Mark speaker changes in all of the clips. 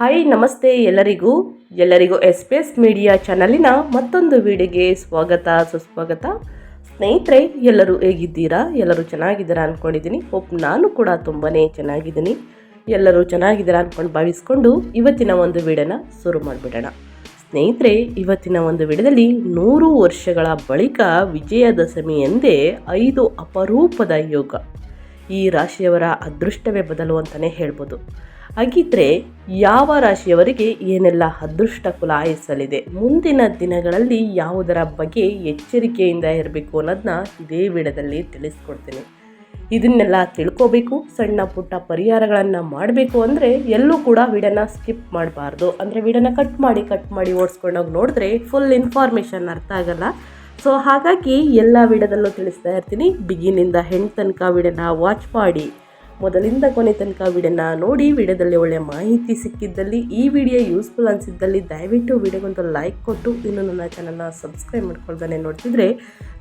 Speaker 1: Hi ನಮಸ್ತೆ ಎಲ್ಲರಿಗೂ. ಎಲ್ಲರಿಗೂ ಎಸ್ ಪಿ ಎಸ್ ಮೀಡಿಯಾ ಚಾನಲಿನ ಮತ್ತೊಂದು ವಿಡಿಯೋಗೆ ಸ್ವಾಗತ, ಸುಸ್ವಾಗತ. ಸ್ನೇಹಿತರೆ, ಎಲ್ಲರೂ ಹೇಗಿದ್ದೀರಾ? ಎಲ್ಲರೂ ಚೆನ್ನಾಗಿದ್ದೀರಾ ಅಂದ್ಕೊಂಡಿದ್ದೀನಿ ಹೋಪ್ ನಾನು ಕೂಡ ತುಂಬಾ ಚೆನ್ನಾಗಿದ್ದೀನಿ. ಎಲ್ಲರೂ ಚೆನ್ನಾಗಿದ್ದೀರಾ ಅಂದ್ಕೊಂಡು ಭಾವಿಸ್ಕೊಂಡು ಇವತ್ತಿನ ಒಂದು ವಿಡಿಯೋನ ಶುರು ಮಾಡಿಬಿಡೋಣ. ಸ್ನೇಹಿತರೆ, ಇವತ್ತಿನ ಒಂದು ವಿಡದಲ್ಲಿ ನೂರು ವರ್ಷಗಳ ಬಳಿಕ ವಿಜಯದಶಮಿ ಎಂದೇ ಐದು ಅಪರೂಪದ ಯೋಗ. ಈ ರಾಶಿಯವರ ಅದೃಷ್ಟವೇ ಬದಲು ಅಂತಲೇ ಹೇಳ್ಬೋದು. ಹಾಗಿದ್ರೆ ಯಾವ ರಾಶಿಯವರಿಗೆ ಏನೆಲ್ಲ ಅದೃಷ್ಟ ಕುಲಾಯಿಸಲಿದೆ? ಮುಂದಿನ ದಿನಗಳಲ್ಲಿ ಯಾವುದರ ಬಗ್ಗೆ ಎಚ್ಚರಿಕೆಯಿಂದ ಇರಬೇಕು ಅನ್ನೋದನ್ನ ಇದೇ ವಿಡದಲ್ಲಿ ತಿಳಿಸ್ಕೊಡ್ತೀನಿ. ಇದನ್ನೆಲ್ಲ ತಿಳ್ಕೋಬೇಕು, ಸಣ್ಣ ಪುಟ್ಟ ಪರಿಹಾರಗಳನ್ನು ಮಾಡಬೇಕು ಅಂದರೆ ಎಲ್ಲೂ ಕೂಡ ವಿಡನ್ನ ಸ್ಕಿಪ್ ಮಾಡಬಾರ್ದು. ಅಂದರೆ ವಿಡನ್ನ ಕಟ್ ಮಾಡಿ ಕಟ್ ಮಾಡಿ ಓಡಿಸ್ಕೊಂಡೋಗಿ ನೋಡಿದ್ರೆ ಫುಲ್ ಇನ್ಫಾರ್ಮೇಷನ್ ಅರ್ಥ ಆಗಲ್ಲ. ಸೊ ಹಾಗಾಗಿ ಎಲ್ಲ ವಿಡದಲ್ಲೂ ತಿಳಿಸ್ತಾ ಇರ್ತೀನಿ. ಬಿಗಿನಿಂದ ಹೆಣ್ ತನಕ ವಿಡನ್ನ ವಾಚ್ ಮಾಡಿ. ಮೊದಲಿಂದ ಕೊನೆ ತನಕ ವಿಡಿಯೋನ ನೋಡಿ ವಿಡಿಯೋದಲ್ಲಿ ಒಳ್ಳೆಯ ಮಾಹಿತಿ ಸಿಕ್ಕಿದ್ದಲ್ಲಿ ಈ ವಿಡಿಯೋ ಯೂಸ್ಫುಲ್ ಅನಿಸಿದ್ದಲ್ಲಿ ದಯವಿಟ್ಟು ವಿಡಿಯೋಗೊಂದು ಲೈಕ್ ಕೊಟ್ಟು ಇನ್ನು ನನ್ನ ಚಾನಲ್ನ ಸಬ್ಸ್ಕ್ರೈಬ್ ಮಾಡ್ಕೊಳ್ತಾನೆ ನೋಡ್ತಿದ್ರೆ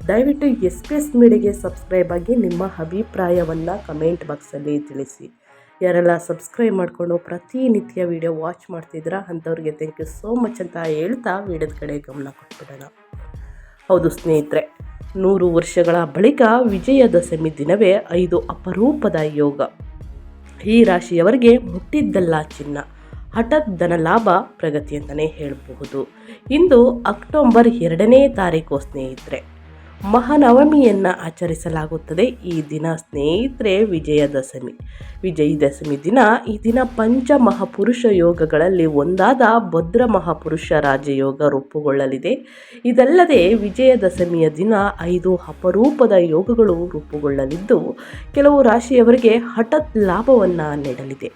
Speaker 1: ದಯವಿಟ್ಟು ಎಸ್ ಪಿ ಎಸ್ ಮೀಡಿಯಾಗೆ ಸಬ್ಸ್ಕ್ರೈಬ್ ಆಗಿ ನಿಮ್ಮ ಅಭಿಪ್ರಾಯವನ್ನು ಕಮೆಂಟ್ ಬಾಕ್ಸಲ್ಲಿ ತಿಳಿಸಿ. ಯಾರೆಲ್ಲ ಸಬ್ಸ್ಕ್ರೈಬ್ ಮಾಡಿಕೊಂಡು ಪ್ರತಿನಿತ್ಯ ವಿಡಿಯೋ ವಾಚ್ ಮಾಡ್ತಿದ್ದೀರಾ ಅಂಥವ್ರಿಗೆ ಥ್ಯಾಂಕ್ ಯು ಸೋ ಮಚ್ ಅಂತ ಹೇಳ್ತಾ ವಿಡಿಯೋದ ಕಡೆ ಗಮನ ಕೊಟ್ಬಿಡೋಣ. ಹೌದು ಸ್ನೇಹಿತರೆ ನೂರು ವರ್ಷಗಳ ಬಳಿಕ ವಿಜಯದಶಮಿ ದಿನವೇ ಐದು ಅಪರೂಪದ ಯೋಗ. ಈ ರಾಶಿಯವರಿಗೆ ಮುಟ್ಟಿದ್ದಲ್ಲ ಚಿನ್ನ. ಹಠಾತ್ ಧನ ಲಾಭ ಪ್ರಗತಿ ಅಂತಲೇ ಹೇಳಬಹುದು. ಇಂದು ಅಕ್ಟೋಬರ್ ಎರಡನೇ ತಾರೀಕು ಸ್ನೇಹಿತರೆ. ಮಹಾನವಮಿಯನ್ನು ಆಚರಿಸಲಾಗುತ್ತದೆ ಈ ದಿನ ಸ್ನೇಹಿತರೆ ವಿಜಯದಶಮಿ. ವಿಜಯದಶಮಿ ದಿನ ಈ ದಿನ ಪಂಚ ಮಹಾಪುರುಷ ಯೋಗಗಳಲ್ಲಿ ಒಂದಾದ ಭದ್ರ ಮಹಾಪುರುಷ ರಾಜಯೋಗ ರೂಪುಗೊಳ್ಳಲಿದೆ. ಇದಲ್ಲದೆ ವಿಜಯದಶಮಿಯ ದಿನ ಐದು ಅಪರೂಪದ ಯೋಗಗಳು ರೂಪುಗೊಳ್ಳಲಿದ್ದು, ಕೆಲವು ರಾಶಿಯವರಿಗೆ ಹಠತ್ ಲಾಭವನ್ನು ನೀಡಲಿದೆ.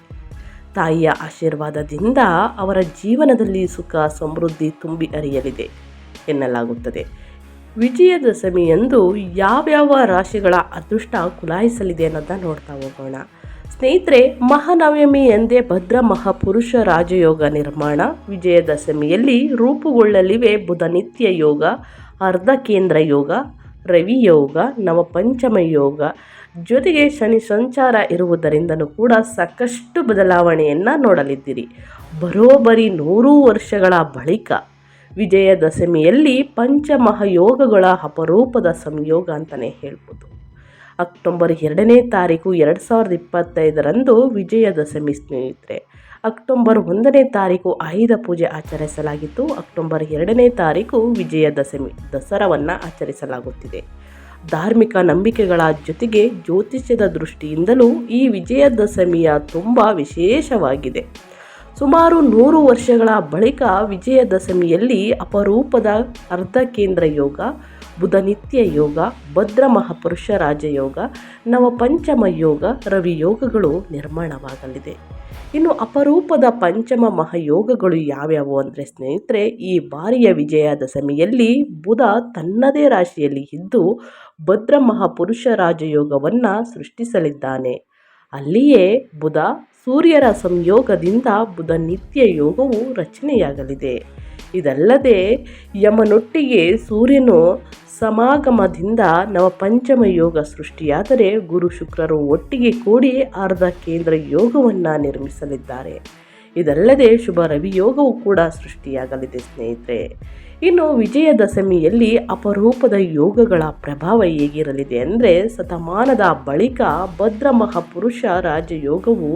Speaker 1: ತಾಯಿಯ ಆಶೀರ್ವಾದದಿಂದ ಅವರ ಜೀವನದಲ್ಲಿ ಸುಖ, ಸಮೃದ್ಧಿ ತುಂಬಿ ಅರಿಯಲಿದೆ ಎನ್ನಲಾಗುತ್ತದೆ. ವಿಜಯದಶಮಿಯಂದು ಯಾವ್ಯಾವ ರಾಶಿಗಳ ಅದೃಷ್ಟ ಕುಲಾಯಿಸಲಿದೆ ಅನ್ನೋದನ್ನ ನೋಡ್ತಾ ಹೋಗೋಣ. ಸ್ನೇಹಿತರೆ, ಮಹಾನವಮಿ ಎಂದೇ ಭದ್ರ ಮಹಾಪುರುಷ ರಾಜಯೋಗ ನಿರ್ಮಾಣ. ವಿಜಯದಶಮಿಯಲ್ಲಿ ರೂಪುಗೊಳ್ಳಲಿವೆ ಬುಧ ನಿತ್ಯ ಯೋಗ, ಅರ್ಧ ಕೇಂದ್ರ ಯೋಗ, ರವಿ ಯೋಗ, ನವಪಂಚಮ ಯೋಗ. ಜೊತೆಗೆ ಶನಿ ಸಂಚಾರ ಇರುವುದರಿಂದನೂ ಕೂಡ ಸಾಕಷ್ಟು ಬದಲಾವಣೆಯನ್ನು ನೋಡಲಿದ್ದೀರಿ. ಬರೋಬ್ಬರಿ ನೂರು ವರ್ಷಗಳ ಬಳಿಕ ವಿಜಯದಶಮಿಯಲ್ಲಿ ಪಂಚಮಹಾಯೋಗಗಳ ಅಪರೂಪದ ಸಂಯೋಗ ಅಂತಲೇ ಹೇಳ್ಬೋದು. ಅಕ್ಟೋಬರ್ ಎರಡನೇ ತಾರೀಕು ಎರಡು ಸಾವಿರದ ಇಪ್ಪತ್ತೈದರಂದು ವಿಜಯದಶಮಿ ಸ್ನೇಹಿತರೆ, ಅಕ್ಟೋಬರ್ ಒಂದನೇ ತಾರೀಕು ಆಯುಧ ಪೂಜೆ ಆಚರಿಸಲಾಗಿತ್ತು. ಅಕ್ಟೋಬರ್ ಎರಡನೇ ತಾರೀಕು ವಿಜಯದಶಮಿ ದಸರಾವನ್ನು ಆಚರಿಸಲಾಗುತ್ತಿದೆ. ಧಾರ್ಮಿಕ ನಂಬಿಕೆಗಳ ಜೊತೆಗೆ ಜ್ಯೋತಿಷ್ಯದ ದೃಷ್ಟಿಯಿಂದಲೂ ಈ ವಿಜಯದಶಮಿಯ ತುಂಬ ವಿಶೇಷವಾಗಿದೆ. ಸುಮಾರು ನೂರು ವರ್ಷಗಳ ಬಳಿಕ ವಿಜಯದಶಮಿಯಲ್ಲಿ ಅಪರೂಪದ ಅರ್ಧ ಕೇಂದ್ರ ಯೋಗ ಬುಧ ನಿತ್ಯ ಯೋಗ, ಭದ್ರ ಮಹಾಪುರುಷ ರಾಜಯೋಗ ನವಪಂಚಮ ಯೋಗ, ರವಿ ಯೋಗಗಳು ನಿರ್ಮಾಣವಾಗಲಿದೆ. ಇನ್ನು ಅಪರೂಪದ ಪಂಚಮ ಮಹಾಯೋಗಗಳು ಯಾವ್ಯಾವು ಅಂದರೆ ಸ್ನೇಹಿತರೆ, ಈ ಬಾರಿಯ ವಿಜಯದಶಮಿಯಲ್ಲಿ ಬುಧ ತನ್ನದೇ ರಾಶಿಯಲ್ಲಿ ಇದ್ದು ಭದ್ರ ಮಹಾಪುರುಷ ರಾಜಯೋಗವನ್ನು ಸೃಷ್ಟಿಸಲಿದ್ದಾನೆ. ಅಲ್ಲಿಯೇ ಬುಧ ಸೂರ್ಯರ ಸಂಯೋಗದಿಂದ ಬುಧ ನಿತ್ಯ ಯೋಗವು ರಚನೆಯಾಗಲಿದೆ. ಇದಲ್ಲದೆ ಯಮನೊಟ್ಟಿಗೆ ಸೂರ್ಯನು ಸಮಾಗಮದಿಂದ ನವಪಂಚಮ ಯೋಗ ಸೃಷ್ಟಿಯಾದರೆ ಗುರು ಶುಕ್ರರು ಒಟ್ಟಿಗೆ ಕೂಡಿ ಅರ್ಧ ಕೇಂದ್ರ ಯೋಗವನ್ನು ನಿರ್ಮಿಸಲಿದ್ದಾರೆ. ಇದಲ್ಲದೆ ಶುಭ ರವಿ ಯೋಗವು ಕೂಡ ಸೃಷ್ಟಿಯಾಗಲಿದೆ ಸ್ನೇಹಿತರೆ. ಇನ್ನು ವಿಜಯದಶಮಿಯಲ್ಲಿ ಅಪರೂಪದ ಯೋಗಗಳ ಪ್ರಭಾವ ಹೇಗಿರಲಿದೆ ಅಂದರೆ ಶತಮಾನದ ಬಳಿಕ ಭದ್ರ ಮಹಾಪುರುಷ ರಾಜಯೋಗವು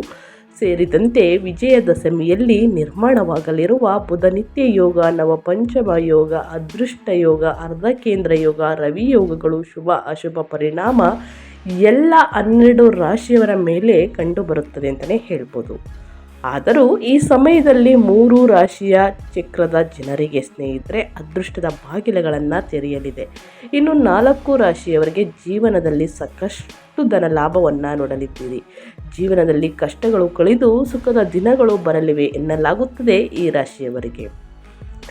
Speaker 1: ಸೇರಿದಂತೆ ವಿಜಯದಶಮಿಯಲ್ಲಿ ನಿರ್ಮಾಣವಾಗಲಿರುವ ಬುಧನಿತ್ಯ ಯೋಗ ನವಪಂಚಮ ಯೋಗ, ಅದೃಷ್ಟ ಯೋಗ, ಅರ್ಧ ಕೇಂದ್ರ ಯೋಗ, ರವಿ ಯೋಗಗಳು ಶುಭ ಅಶುಭ ಪರಿಣಾಮ ಎಲ್ಲ ಹನ್ನೆರಡು ರಾಶಿಯವರ ಮೇಲೆ ಕಂಡುಬರುತ್ತದೆ ಅಂತಲೇ ಹೇಳ್ಬೋದು. ಆದರೂ ಈ ಸಮಯದಲ್ಲಿ ಮೂರು ರಾಶಿಯ ಚಕ್ರದ ಜನರಿಗೆ ಸ್ನೇಹಿತರೆ, ಅದೃಷ್ಟದ ಬಾಗಿಲುಗಳನ್ನು ತೆರೆಯಲಿದೆ. ಇನ್ನು ನಾಲ್ಕು ರಾಶಿಯವರಿಗೆ ಜೀವನದಲ್ಲಿ ಸಾಕಷ್ಟು ಧನ ಲಾಭವನ್ನು ನೋಡಲಿದ್ದೀರಿ. ಜೀವನದಲ್ಲಿ ಕಷ್ಟಗಳು ಕಳೆದು ಸುಖದ ದಿನಗಳು ಬರಲಿವೆ ಎನ್ನಲಾಗುತ್ತದೆ ಈ ರಾಶಿಯವರಿಗೆ.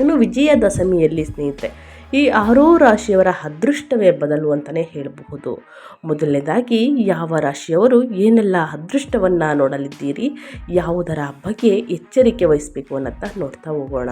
Speaker 1: ಇನ್ನು ವಿಜಯದಶಮಿಯಲ್ಲಿ ಸ್ನೇಹಿತರೆ ಈ ಆರೋ ರಾಶಿಯವರ ಅದೃಷ್ಟವೇ ಬದಲು ಅಂತಲೇ ಹೇಳಬಹುದು. ಮೊದಲನೇದಾಗಿ, ಯಾವ ರಾಶಿಯವರು ಏನೆಲ್ಲ ಅದೃಷ್ಟವನ್ನು ನೋಡಲಿದ್ದೀರಿ, ಯಾವುದರ ಬಗ್ಗೆ ಎಚ್ಚರಿಕೆ ವಹಿಸಬೇಕು ಅನ್ನತ್ತ ನೋಡ್ತಾ ಹೋಗೋಣ.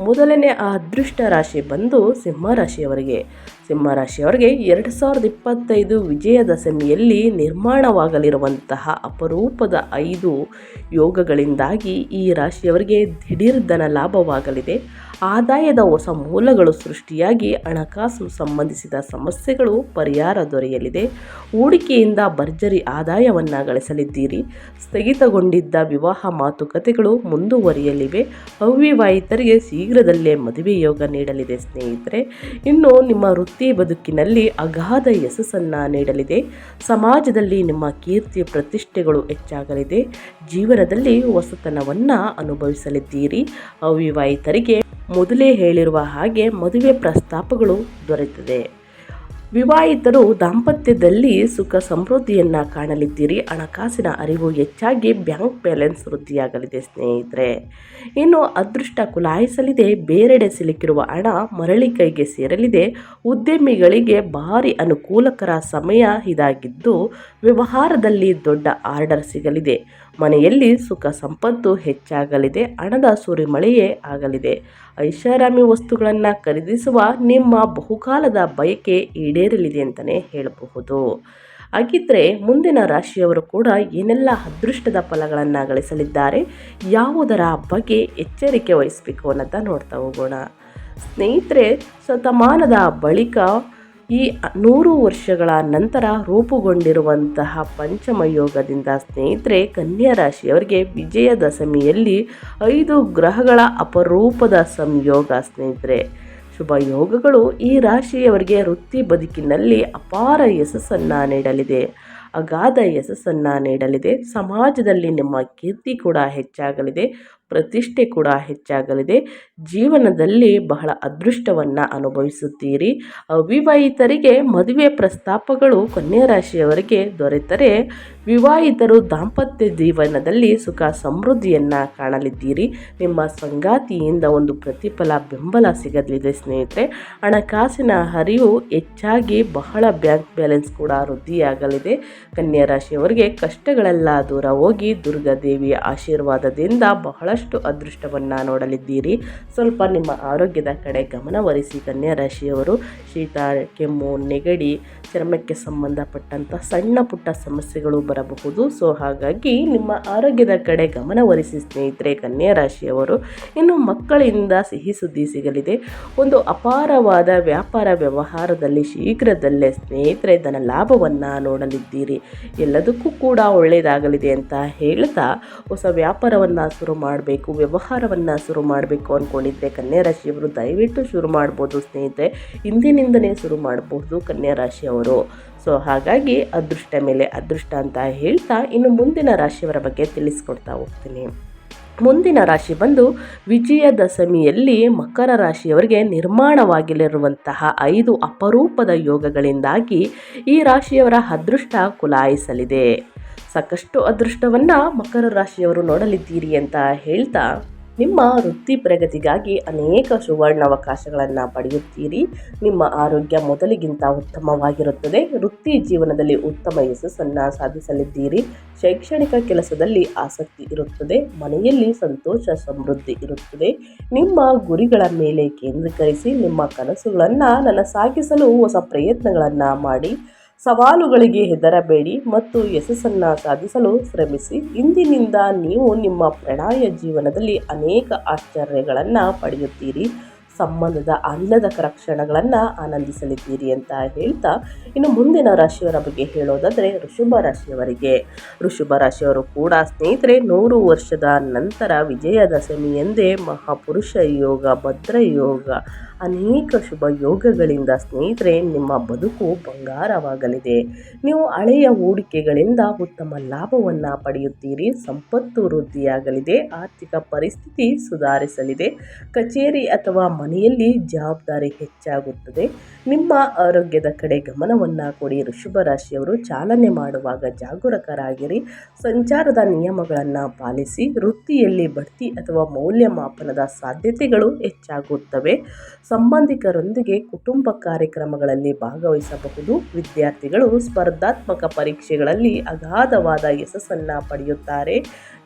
Speaker 1: ಮೊದಲನೇ ಆ ಅದೃಷ್ಟ ರಾಶಿ ಬಂದು ಸಿಂಹ ರಾಶಿಯವರಿಗೆ. ಸಿಂಹ ರಾಶಿಯವರಿಗೆ ಎರಡು ಸಾವಿರದ ಇಪ್ಪತ್ತೈದು ವಿಜಯದಶಮಿಯಲ್ಲಿ ನಿರ್ಮಾಣವಾಗಲಿರುವಂತಹ ಅಪರೂಪದ ಐದು ಯೋಗಗಳಿಂದಾಗಿ ಈ ರಾಶಿಯವರಿಗೆ ದಿಢೀರ್ ಧನ ಲಾಭವಾಗಲಿದೆ. ಆದಾಯದ ಹೊಸ ಮೂಲಗಳು ಸೃಷ್ಟಿಯಾಗಿ ಹಣಕಾಸು ಸಂಬಂಧಿಸಿದ ಸಮಸ್ಯೆಗಳು ಪರಿಹಾರ ದೊರೆಯಲಿದೆ. ಹೂಡಿಕೆಯಿಂದ ಭರ್ಜರಿ ಆದಾಯವನ್ನು ಗಳಿಸಲಿದ್ದೀರಿ. ಸ್ಥಗಿತಗೊಂಡಿದ್ದ ವಿವಾಹ ಮಾತುಕತೆಗಳು ಮುಂದುವರಿಯಲಿವೆ. ಅವಿವಾಹಿತರಿಗೆ ಶೀಘ್ರದಲ್ಲೇ ಮದುವೆ ಯೋಗ ನೀಡಲಿದೆ ಸ್ನೇಹಿತರೆ. ಇನ್ನು ನಿಮ್ಮ ವೃತ್ತಿ ಬದುಕಿನಲ್ಲಿ ಅಗಾಧ ಯಶಸ್ಸನ್ನು ನೀಡಲಿದೆ. ಸಮಾಜದಲ್ಲಿ ನಿಮ್ಮ ಕೀರ್ತಿ ಪ್ರತಿಷ್ಠೆಗಳು ಹೆಚ್ಚಾಗಲಿದೆ. ಜೀವನದಲ್ಲಿ ಹೊಸತನವನ್ನು ಅನುಭವಿಸಲಿದ್ದೀರಿ. ಅವಿವಾಹಿತರಿಗೆ ಮೊದಲೇ ಹೇಳಿರುವ ಹಾಗೆ ಮದುವೆ ಪ್ರಸ್ತಾಪಗಳು ದೊರೆತಿದೆ. ವಿವಾಹಿತರು ದಾಂಪತ್ಯದಲ್ಲಿ ಸುಖ ಸಮೃದ್ಧಿಯನ್ನು ಕಾಣಲಿದ್ದೀರಿ, ಹಣಕಾಸಿನ ಅರಿವು ಹೆಚ್ಚಾಗಿ ಬ್ಯಾಂಕ್ ಬ್ಯಾಲೆನ್ಸ್ ವೃದ್ಧಿಯಾಗಲಿದೆ ಸ್ನೇಹಿತರೆ. ಇನ್ನು ಅದೃಷ್ಟ ಕುಲಾಯಿಸಲಿದೆ, ಬೇರೆಡೆ ಸಿಲುಕಿರುವ ಹಣ ಮರಳಿ ಕೈಗೆ ಸೇರಲಿದೆ, ಉದ್ಯಮಿಗಳಿಗೆ ಭಾರಿ ಅನುಕೂಲಕರ ಸಮಯ ಇದಾಗಿದ್ದು, ವ್ಯವಹಾರದಲ್ಲಿ ದೊಡ್ಡ ಆರ್ಡರ್ ಸಿಗಲಿದೆ. ಮನೆಯಲ್ಲಿ ಸುಖ ಸಂಪತ್ತು ಹೆಚ್ಚಾಗಲಿದೆ, ಹಣದ ಸುರಿಮಳೆಯೇ ಆಗಲಿದೆ. ಐಷಾರಾಮಿ ವಸ್ತುಗಳನ್ನು ಖರೀದಿಸುವ ನಿಮ್ಮ ಬಹುಕಾಲದ ಬಯಕೆ ಈಡೇರಲಿದೆ ಅಂತಲೇ ಹೇಳಬಹುದು. ಹಾಗಿದ್ದರೆ ಮುಂದಿನ ರಾಶಿಯವರು ಕೂಡ ಏನೆಲ್ಲ ಅದೃಷ್ಟದ ಫಲಗಳನ್ನು ಗಳಿಸಲಿದ್ದಾರೆ, ಯಾವುದರ ಬಗ್ಗೆ ಎಚ್ಚರಿಕೆ ವಹಿಸಬೇಕು ಅನ್ನೋದನ್ನ ನೋಡ್ತಾ ಹೋಗೋಣ. ಸ್ನೇಹಿತರೆ, ಶತಮಾನದ ಬಳಿಕ ಈ ನೂರು ವರ್ಷಗಳ ನಂತರ ರೂಪುಗೊಂಡಿರುವಂತಹ ಪಂಚಮಯೋಗದಿಂದ ಸ್ನೇಹಿತರೆ ಕನ್ಯಾ ರಾಶಿಯವರಿಗೆ ವಿಜಯದಶಮಿಯಲ್ಲಿ ಐದು ಗ್ರಹಗಳ ಅಪರೂಪದ ಸಂಯೋಗ ಸ್ನೇಹಿತರೆ. ಶುಭ ಯೋಗಗಳು ಈ ರಾಶಿಯವರಿಗೆ ವೃತ್ತಿ ಬದುಕಿನಲ್ಲಿ ಅಪಾರ ಯಶಸ್ಸನ್ನು ನೀಡಲಿದೆ. ಅಗಾಧ ಯಶಸ್ಸನ್ನು ನೀಡಲಿದೆ. ಸಮಾಜದಲ್ಲಿ ನಿಮ್ಮ ಕೀರ್ತಿ ಕೂಡ ಹೆಚ್ಚಾಗಲಿದೆ. ಪ್ರತಿಷ್ಠೆ ಕೂಡ ಹೆಚ್ಚಾಗಲಿದೆ. ಜೀವನದಲ್ಲಿ ಬಹಳ ಅದೃಷ್ಟವನ್ನು ಅನುಭವಿಸುತ್ತೀರಿ. ಅವಿವಾಹಿತರಿಗೆ ಮದುವೆ ಪ್ರಸ್ತಾಪಗಳು ಕನ್ಯಾ ರಾಶಿಯವರಿಗೆ ದೊರೆತರೆ. ವಿವಾಹಿತರು ದಾಂಪತ್ಯ ಜೀವನದಲ್ಲಿ ಸುಖ ಸಮೃದ್ಧಿಯನ್ನು ಕಾಣಲಿದ್ದೀರಿ. ನಿಮ್ಮ ಸಂಗಾತಿಯಿಂದ ಒಂದು ಪ್ರತಿಫಲ, ಬೆಂಬಲ ಸಿಗಲಿದೆ ಸ್ನೇಹಿತರೆ. ಹಣಕಾಸಿನ ಹರಿವು ಹೆಚ್ಚಾಗಿ ಬಹಳ ಬ್ಯಾಂಕ್ ಬ್ಯಾಲೆನ್ಸ್ ಕೂಡ ವೃದ್ಧಿಯಾಗಲಿದೆ. ಕನ್ಯಾ ರಾಶಿಯವರಿಗೆ ಕಷ್ಟಗಳೆಲ್ಲ ದೂರ ಹೋಗಿ ದುರ್ಗಾದೇವಿಯ ಆಶೀರ್ವಾದದಿಂದ ಬಹಳಷ್ಟು ಅದೃಷ್ಟವನ್ನು ನೋಡಲಿದ್ದೀರಿ. ಸ್ವಲ್ಪ ನಿಮ್ಮ ಆರೋಗ್ಯದ ಕಡೆ ಗಮನವರಿಸಿ ಕನ್ಯಾ ರಾಶಿಯವರು. ಶೀತ, ಕೆಮ್ಮು, ನೆಗಡಿ, ಚರ್ಮಕ್ಕೆ ಸಂಬಂಧಪಟ್ಟಂಥ ಸಣ್ಣ ಪುಟ್ಟ ಸಮಸ್ಯೆಗಳು ಬರಬಹುದು. ಸೊ ಹಾಗಾಗಿ ನಿಮ್ಮ ಆರೋಗ್ಯದ ಕಡೆ ಗಮನವರಿಸಿ ಸ್ನೇಹಿತರೆ, ಕನ್ಯಾ ರಾಶಿಯವರು, ಇನ್ನು ಮಕ್ಕಳಿಂದ ಸಿಹಿ ಸುದ್ದಿ ಸಿಗಲಿದೆ. ಒಂದು ಅಪಾರವಾದ ವ್ಯಾಪಾರ ವ್ಯವಹಾರದಲ್ಲಿ ಶೀಘ್ರದಲ್ಲೇ ಸ್ನೇಹಿತರೆ, ಧನ ಲಾಭವನ್ನು ನೋಡಲಿದ್ದೀರಿ. ಎಲ್ಲದಕ್ಕೂ ಕೂಡ ಒಳ್ಳೆಯದಾಗಲಿದೆ ಅಂತ ಹೇಳ್ತಾ ಹೊಸ ವ್ಯಾಪಾರವನ್ನು ಶುರು ಮಾಡಬೇಕು, ವ್ಯವಹಾರವನ್ನು ಶುರು ಮಾಡಬೇಕು ಅಂದ್ಕೊಂಡಿದ್ರೆ ಕನ್ಯಾ ರಾಶಿಯವರು ದಯವಿಟ್ಟು ಶುರು ಮಾಡ್ಬೋದು ಸ್ನೇಹಿತರೆ. ಇಂದಿನಿಂದನೇ ಶುರು ಮಾಡಬಹುದು ಕನ್ಯಾ ರಾಶಿಯವರು. ಸೊ ಹಾಗಾಗಿ ಅದೃಷ್ಟ ಮೇಲೆ ಅದೃಷ್ಟ ಅಂತ ಹೇಳ್ತಾ ಇನ್ನು ಮುಂದಿನ ರಾಶಿಯವರ ಬಗ್ಗೆ ತಿಳಿಸ್ಕೊಡ್ತಾ ಹೋಗ್ತೀನಿ. ಮುಂದಿನ ರಾಶಿ ಬಂದು ವಿಜಯದಶಮಿಯಲ್ಲಿ ಮಕರ ರಾಶಿಯವರಿಗೆ ನಿರ್ಮಾಣವಾಗಿಲಿರುವಂತಹ ಐದು ಅಪರೂಪದ ಯೋಗಗಳಿಂದಾಗಿ ಈ ರಾಶಿಯವರ ಅದೃಷ್ಟ ಕುಲಾಯಿಸಲಿದೆ. ಸಾಕಷ್ಟು ಅದೃಷ್ಟವನ್ನು ಮಕರ ರಾಶಿಯವರು ನೋಡಲಿದ್ದೀರಿ ಅಂತ ಹೇಳ್ತಾ ನಿಮ್ಮ ವೃತ್ತಿ ಪ್ರಗತಿಗಾಗಿ ಅನೇಕ ಸುವರ್ಣಾವಕಾಶಗಳನ್ನು ಪಡೆಯುತ್ತೀರಿ. ನಿಮ್ಮ ಆರೋಗ್ಯ ಮೊದಲಿಗಿಂತ ಉತ್ತಮವಾಗಿರುತ್ತದೆ. ವೃತ್ತಿ ಜೀವನದಲ್ಲಿ ಉತ್ತಮ ಯಶಸ್ಸನ್ನು ಸಾಧಿಸಲಿದ್ದೀರಿ. ಶೈಕ್ಷಣಿಕ ಕೆಲಸದಲ್ಲಿ ಆಸಕ್ತಿ ಇರುತ್ತದೆ. ಮನೆಯಲ್ಲಿ ಸಂತೋಷ, ಸಮೃದ್ಧಿ ಇರುತ್ತದೆ. ನಿಮ್ಮ ಗುರಿಗಳ ಮೇಲೆ ಕೇಂದ್ರೀಕರಿಸಿ ನಿಮ್ಮ ಕನಸುಗಳನ್ನು ನನ್ನ ಸಾಗಿಸಲು ಹೊಸ ಪ್ರಯತ್ನಗಳನ್ನು ಮಾಡಿ. ಸವಾಲುಗಳಿಗೆ ಹೆದರಬೇಡಿ ಮತ್ತು ಯಶಸ್ಸನ್ನು ಸಾಧಿಸಲು ಶ್ರಮಿಸಿ. ಇಂದಿನಿಂದ ನೀವು ನಿಮ್ಮ ಪ್ರಣಯ ಜೀವನದಲ್ಲಿ ಅನೇಕ ಆಶ್ಚರ್ಯಗಳನ್ನು ಪಡೆಯುತ್ತೀರಿ. ಸಂಬಂಧದ ಆಹ್ಲಾದಕರ ಕ್ಷಣಗಳನ್ನು ಆನಂದಿಸಲಿದ್ದೀರಿ ಅಂತ ಹೇಳ್ತಾ ಇನ್ನು ಮುಂದಿನ ರಾಶಿಯವರ ಬಗ್ಗೆ ಹೇಳೋದಾದರೆ ಋಷಭ ರಾಶಿಯವರಿಗೆ. ಋಷಭ ರಾಶಿಯವರು ಕೂಡ ಸ್ನೇಹಿತರೆ ನೂರು ವರ್ಷದ ನಂತರ ವಿಜಯದಶಮಿ ಎಂದೇ ಮಹಾಪುರುಷ ಯೋಗ, ಭದ್ರ ಯೋಗ, ಅನೇಕ ಶುಭ ಯೋಗಗಳಿಂದ ಸ್ನೇಹಿತರೆ ನಿಮ್ಮ ಬದುಕು ಬಂಗಾರವಾಗಲಿದೆ. ನೀವು ಹಳೆಯ ಹೂಡಿಕೆಗಳಿಂದ ಉತ್ತಮ ಲಾಭವನ್ನು ಪಡೆಯುತ್ತೀರಿ, ಸಂಪತ್ತು ವೃದ್ಧಿಯಾಗಲಿದೆ, ಆರ್ಥಿಕ ಪರಿಸ್ಥಿತಿ ಸುಧಾರಿಸಲಿದೆ, ಕಚೇರಿ ಅಥವಾ ಮನೆಯಲ್ಲಿ ಜವಾಬ್ದಾರಿ ಹೆಚ್ಚಾಗುತ್ತದೆ. ನಿಮ್ಮ ಆರೋಗ್ಯದ ಕಡೆ ಗಮನವನ್ನು ಕೊಡಿ. ಋಷಭ ರಾಶಿಯವರು ಚಾಲನೆ ಮಾಡುವಾಗ ಜಾಗರೂಕರಾಗಿರಿ. ಸಂಚಾರದ ನಿಯಮಗಳನ್ನು ಪಾಲಿಸಿ, ವೃತ್ತಿಯಲ್ಲಿ ಬಡ್ತಿ ಅಥವಾ ಮೌಲ್ಯಮಾಪನದ ಸಾಧ್ಯತೆಗಳು ಹೆಚ್ಚಾಗುತ್ತವೆ. ಸಂಬಂಧಿಕರೊಂದಿಗೆ ಕುಟುಂಬ ಕಾರ್ಯಕ್ರಮಗಳಲ್ಲಿ ಭಾಗವಹಿಸಬಹುದು. ವಿದ್ಯಾರ್ಥಿಗಳು ಸ್ಪರ್ಧಾತ್ಮಕ ಪರೀಕ್ಷೆಗಳಲ್ಲಿ ಅಗಾಧವಾದ ಯಶಸ್ಸನ್ನು ಪಡೆಯುತ್ತಾರೆ.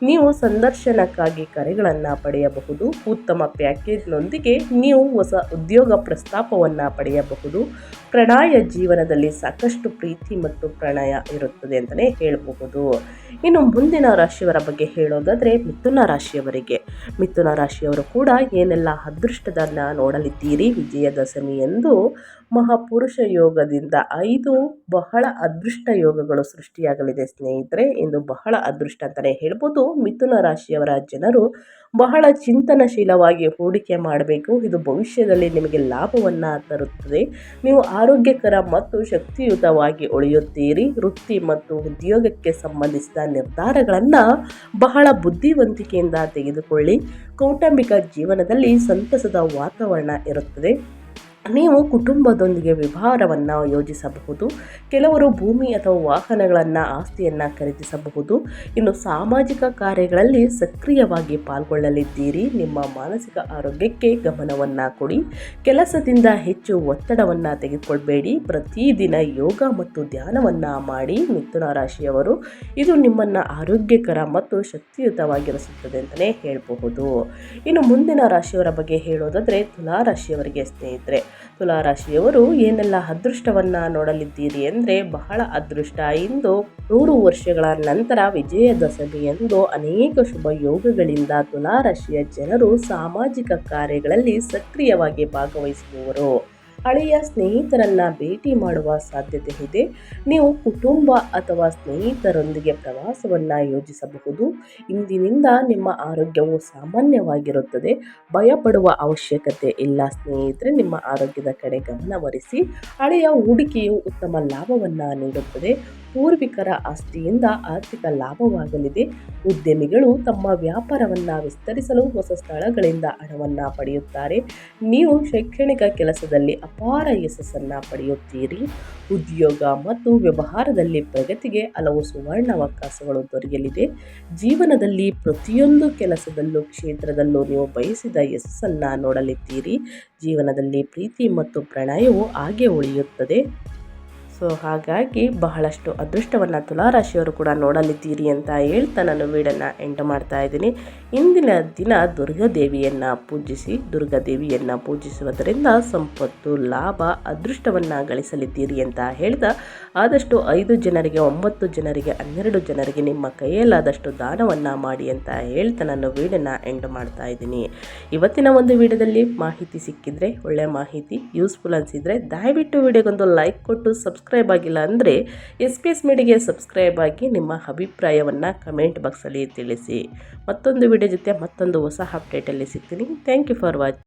Speaker 1: ನೀವು ಸಂದರ್ಶನಕ್ಕಾಗಿ ಕರೆಗಳನ್ನು ಪಡೆಯಬಹುದು. ಉತ್ತಮ ಪ್ಯಾಕೇಜ್ನೊಂದಿಗೆ ನೀವು ಹೊಸ ಉದ್ಯೋಗ ಪ್ರಸ್ತಾಪವನ್ನು ಪಡೆಯಬಹುದು. ಪ್ರಣಯ ಜೀವನದಲ್ಲಿ ಸಾಕಷ್ಟು ಪ್ರೀತಿ ಮತ್ತು ಪ್ರಣಯ ಇರುತ್ತದೆ ಅಂತಲೇ ಹೇಳಬಹುದು. ಇನ್ನು ಮುಂದಿನ ರಾಶಿಯವರ ಬಗ್ಗೆ ಹೇಳೋದಾದರೆ ಮಿಥುನ ರಾಶಿಯವರಿಗೆ. ಮಿಥುನ ರಾಶಿಯವರು ಕೂಡ ಏನೆಲ್ಲ ಅದೃಷ್ಟದನ್ನು ನೋಡಲಿದ್ದೀರಿ? ವಿಜಯದಶಮಿ ಎಂದು ಮಹಾಪುರುಷ ಯೋಗದಿಂದ ಐದು ಬಹಳ ಅದೃಷ್ಟ ಯೋಗಗಳು ಸೃಷ್ಟಿಯಾಗಲಿದೆ ಸ್ನೇಹಿತರೆ. ಎಂದು ಬಹಳ ಅದೃಷ್ಟ ಅಂತಲೇ ಹೇಳ್ಬೋದು. ಮಿಥುನ ರಾಶಿಯವರ ಜನರು ಬಹಳ ಚಿಂತನಶೀಲವಾಗಿ ಹೂಡಿಕೆ ಮಾಡಬೇಕು. ಇದು ಭವಿಷ್ಯದಲ್ಲಿ ನಿಮಗೆ ಲಾಭವನ್ನು ತರುತ್ತದೆ. ನೀವು ಆರೋಗ್ಯಕರ ಮತ್ತು ಶಕ್ತಿಯುತವಾಗಿ ಉಳಿಯುತ್ತೀರಿ. ವೃತ್ತಿ ಮತ್ತು ಉದ್ಯೋಗಕ್ಕೆ ಸಂಬಂಧಿಸಿದ ನಿರ್ಧಾರಗಳನ್ನು ಬಹಳ ಬುದ್ಧಿವಂತಿಕೆಯಿಂದ ತೆಗೆದುಕೊಳ್ಳಿ. ಕೌಟುಂಬಿಕ ಜೀವನದಲ್ಲಿ ಸಂತಸದ ವಾತಾವರಣ ಇರುತ್ತದೆ. ನೀವು ಕುಟುಂಬದೊಂದಿಗೆ ವ್ಯವಹಾರವನ್ನು ಯೋಜಿಸಬಹುದು, ಕೆಲವರು ಭೂಮಿ ಅಥವಾ ವಾಹನಗಳನ್ನು, ಆಸ್ತಿಯನ್ನು ಖರೀದಿಸಬಹುದು. ಇನ್ನು ಸಾಮಾಜಿಕ ಕಾರ್ಯಗಳಲ್ಲಿ ಸಕ್ರಿಯವಾಗಿ ಪಾಲ್ಗೊಳ್ಳಲಿದ್ದೀರಿ. ನಿಮ್ಮ ಮಾನಸಿಕ ಆರೋಗ್ಯಕ್ಕೆ ಗಮನವನ್ನು ಕೊಡಿ. ಕೆಲಸದಿಂದ ಹೆಚ್ಚು ಒತ್ತಡವನ್ನು ತೆಗೆದುಕೊಳ್ಬೇಡಿ. ಪ್ರತಿದಿನ ಯೋಗ ಮತ್ತು ಧ್ಯಾನವನ್ನು ಮಾಡಿ ಮಿಥುನ ರಾಶಿಯವರು. ಇದು ನಿಮ್ಮನ್ನು ಆರೋಗ್ಯಕರ ಮತ್ತು ಶಕ್ತಿಯುತವಾಗಿರಿಸುತ್ತದೆ ಅಂತಲೇ ಹೇಳಬಹುದು. ಇನ್ನು ಮುಂದಿನ ರಾಶಿಯವರ ಬಗ್ಗೆ ಹೇಳೋದಾದರೆ, ತುಲಾ ರಾಶಿಯವರಿಗೆ ಸ್ನೇಹಿತರೆ ತುಲಾರಾಶಿಯವರು ಏನೆಲ್ಲ ಅದೃಷ್ಟವನ್ನು ನೋಡಲಿದ್ದೀರಿ ಅಂದರೆ ಬಹಳ ಅದೃಷ್ಟ. ಇಂದು ನೂರು ವರ್ಷಗಳ ನಂತರ ವಿಜಯದಶಮಿ ಎಂದು ಅನೇಕ ಶುಭ ಯೋಗಗಳಿಂದ ತುಲಾರಾಶಿಯ ಜನರು ಸಾಮಾಜಿಕ ಕಾರ್ಯಗಳಲ್ಲಿ ಸಕ್ರಿಯವಾಗಿ ಭಾಗವಹಿಸುವವರು. ಹಳೆಯ ಸ್ನೇಹಿತರನ್ನ ಭೇಟಿ ಮಾಡುವ ಸಾಧ್ಯತೆ ಇದೆ. ನೀವು ಕುಟುಂಬ ಅಥವಾ ಸ್ನೇಹಿತರೊಂದಿಗೆ ಪ್ರವಾಸವನ್ನು ಯೋಜಿಸಬಹುದು. ಇಂದಿನಿಂದ ನಿಮ್ಮ ಆರೋಗ್ಯವು ಸಾಮಾನ್ಯವಾಗಿರುತ್ತದೆ. ಭಯಪಡುವ ಅವಶ್ಯಕತೆ ಇಲ್ಲ. ಸ್ನೇಹಿತರೆ, ನಿಮ್ಮ ಆರೋಗ್ಯದ ಕಡೆ ಗಮನವರಿಸಿ. ಹಳೆಯ ಹೂಡಿಕೆಯು ಉತ್ತಮ ಲಾಭವನ್ನು ನೀಡುತ್ತದೆ. ಪೂರ್ವಿಕರ ಆಸ್ತಿಯಿಂದ ಆರ್ಥಿಕ ಲಾಭವಾಗಲಿದೆ. ಉದ್ಯಮಿಗಳು ತಮ್ಮ ವ್ಯಾಪಾರವನ್ನು ವಿಸ್ತರಿಸಲು ಹೊಸ ಸ್ಥಳಗಳಿಂದ ಹಣವನ್ನು ಪಡೆಯುತ್ತಾರೆ. ನೀವು ಶೈಕ್ಷಣಿಕ ಕೆಲಸದಲ್ಲಿ ಅಪಾರ ಯಶಸ್ಸನ್ನು ಪಡೆಯುತ್ತೀರಿ. ಉದ್ಯೋಗ ಮತ್ತು ವ್ಯವಹಾರದಲ್ಲಿ ಪ್ರಗತಿಗೆ ಹಲವು ಸುವರ್ಣಾವಕಾಶಗಳು ದೊರೆಯಲಿದೆ. ಜೀವನದಲ್ಲಿ ಪ್ರತಿಯೊಂದು ಕೆಲಸದಲ್ಲೂ ಕ್ಷೇತ್ರದಲ್ಲೂ ನೀವು ಬಯಸಿದ ಯಶಸ್ಸನ್ನು ನೋಡಲಿದ್ದೀರಿ. ಜೀವನದಲ್ಲಿ ಪ್ರೀತಿ ಮತ್ತು ಪ್ರಣಯವು ಹಾಗೆ ಉಳಿಯುತ್ತದೆ. ಸೊ ಹಾಗಾಗಿ ಬಹಳಷ್ಟು ಅದೃಷ್ಟವನ್ನು ತುಲಾರಾಶಿಯವರು ಕೂಡ ನೋಡಲಿದ್ದೀರಿ ಅಂತ ಹೇಳ್ತಾ ನಾನು ವೀಡನ್ನು ಎಂಟು ಮಾಡ್ತಾ ಇದ್ದೀನಿ. ಇಂದಿನ ದಿನ ದುರ್ಗಾದೇವಿಯನ್ನು ಪೂಜಿಸಿ, ದುರ್ಗಾದೇವಿಯನ್ನು ಪೂಜಿಸುವುದರಿಂದ ಸಂಪತ್ತು, ಲಾಭ, ಅದೃಷ್ಟವನ್ನು ಗಳಿಸಲಿದ್ದೀರಿ ಅಂತ ಹೇಳ್ತಾ, ಆದಷ್ಟು ಐದು ಜನರಿಗೆ, ಒಂಬತ್ತು ಜನರಿಗೆ, ಹನ್ನೆರಡು ಜನರಿಗೆ ನಿಮ್ಮ ಕೈಯಲ್ಲಾದಷ್ಟು ದಾನವನ್ನು ಮಾಡಿ ಅಂತ ಹೇಳ್ತಾ ನಾನು ವೀಡನ್ನು ಎಂಡ್ ಮಾಡ್ತಾ ಇದ್ದೀನಿ. ಇವತ್ತಿನ ಒಂದು ವಿಡಿಯೋದಲ್ಲಿ ಮಾಹಿತಿ ಸಿಕ್ಕಿದ್ರೆ ಒಳ್ಳೆಯ ಮಾಹಿತಿ, ಯೂಸ್ಫುಲ್ ಅನಿಸಿದರೆ ದಯವಿಟ್ಟು ವಿಡಿಯೋಗೊಂದು ಲೈಕ್ ಕೊಟ್ಟು ಸಬ್ಸ್ಕ್ರೈಬ್ ಸಬ್ಸ್ಕ್ರೈಬ್ ಆಗಿಲ್ಲ ಅಂದರೆ ಎಸ್ ಪಿ ಎಸ್ ಮೀಡಿಗೆ ಸಬ್ಸ್ಕ್ರೈಬ್ ಆಗಿ ನಿಮ್ಮ ಅಭಿಪ್ರಾಯವನ್ನು ಕಮೆಂಟ್ ಬಾಕ್ಸಲ್ಲಿ ತಿಳಿಸಿ. ಮತ್ತೊಂದು ವಿಡಿಯೋ ಜೊತೆ ಮತ್ತೊಂದು ಹೊಸ ಅಪ್ಡೇಟಲ್ಲಿ ಸಿಗ್ತೀನಿ. Thank you for watching